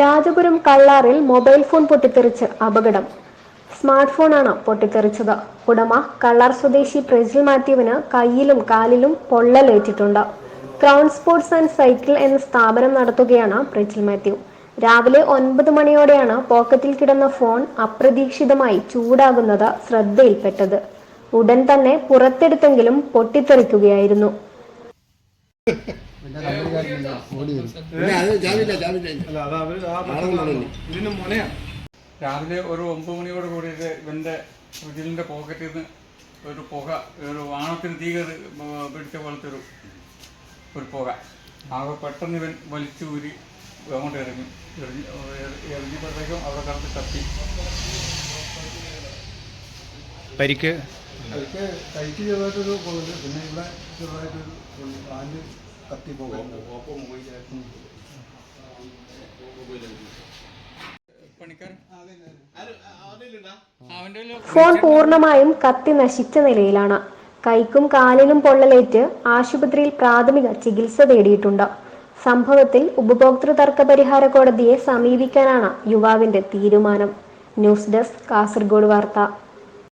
Rajapuram കള്ളാറിൽ mobile phone പൊട്ടിത്തെറിച്ച് അപകടം. Smart ഫോണാണ് പൊട്ടിത്തെറിച്ചത്. ഉടമ കള്ളാർ സ്വദേശി പ്രജിൽ മാത്യുവിന് കയ്യിലും കാലിലും പൊള്ളലേറ്റിട്ടുണ്ട്. ക്രൗൺ സ്പോർട്സ് ആൻഡ് സൈക്കിൾ എന്ന സ്ഥാപനം നടത്തുകയാണ് പ്രജിൽ മാത്യു. രാവിലെ ഒൻപത് മണിയോടെയാണ് പോക്കറ്റിൽ കിടന്ന ഫോൺ അപ്രതീക്ഷിതമായി ചൂടാകുന്നത് ശ്രദ്ധയിൽപ്പെട്ടത്. ഉടൻ തന്നെ പുറത്തെടുത്തെങ്കിലും പൊട്ടിത്തെറിക്കുകയായിരുന്നു. രാവിലെ ഒരു ഒമ്പത് മണിയോട് കൂടിയിട്ട് ഇവന്റെ ഫ്രിഡ്ജിലിന്റെ പോക്കറ്റിൽ നിന്ന് ഒരു പുക ഒരു വാണത്തിന് തീ കയറി പിടിച്ച പോലത്തെ ഒരു ഒരു പുക. ആകെ പെട്ടെന്ന് ഇവൻ വലിച്ചു ഊരി അങ്ങോട്ട് ഇറങ്ങി എറിഞ്ഞ് എറിഞ്ഞപ്പോഴത്തേക്കും അവിടെ കടത്ത് കത്തി പരിക്ക് എനിക്ക് കൈക്ക് ചെറുതായിട്ടൊരു പിന്നെ ഇവിടെ ചെറുതായിട്ടൊരു. കാലിൽ കത്തി ഫോൺ പൂർണമായും കത്തി നശിച്ച നിലയിലാണ്. കൈക്കും കാലിനും പൊള്ളലേറ്റ് ആശുപത്രിയിൽ പ്രാഥമിക ചികിത്സ തേടിയിട്ടുണ്ട്. സംഭവത്തിൽ ഉപഭോക്തൃ തർക്ക പരിഹാര കോടതിയെ സമീപിക്കാനാണ് യുവാവിന്റെ തീരുമാനം. ന്യൂസ് ഡെസ്ക് കാസർഗോഡ് വാർത്ത.